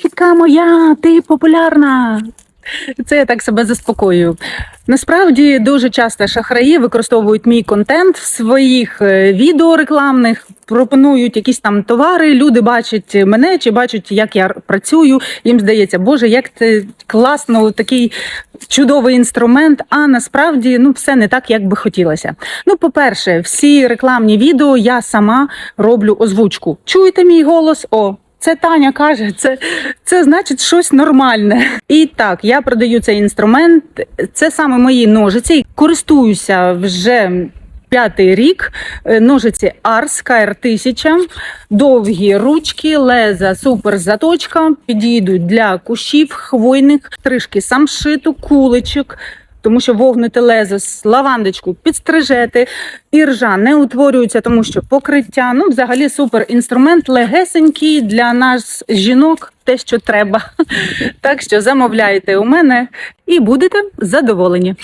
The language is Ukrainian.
Крихітка моя, ти популярна. Це я так себе заспокоюю. Насправді дуже часто шахраї використовують мій контент в своїх е, відео рекламних, пропонують якісь там товари. Люди бачать мене чи бачать, як я працюю. Їм здається, Боже, як це класно, такий чудовий інструмент. А насправді ну все не так, як би хотілося. Ну, по-перше, всі рекламні відео я сама роблю озвучку. Чуєте мій голос? О. Це Таня каже, це, це значить щось нормальне. І так, я продаю цей інструмент. Це саме мої ножиці. Користуюся вже п'ятий рік. Е, Ножиці Ars KR1000, довгі ручки, леза, супер заточка. Підійдуть для кущів, хвойних, стрижки самшиту, куличок. Тому що вогнете лезо з лавандочку підстрижете, іржа не утворюється, тому що покриття. Ну, взагалі супер інструмент, легесенький для нас жінок, те, що треба. Так що замовляйте у мене і будете задоволені.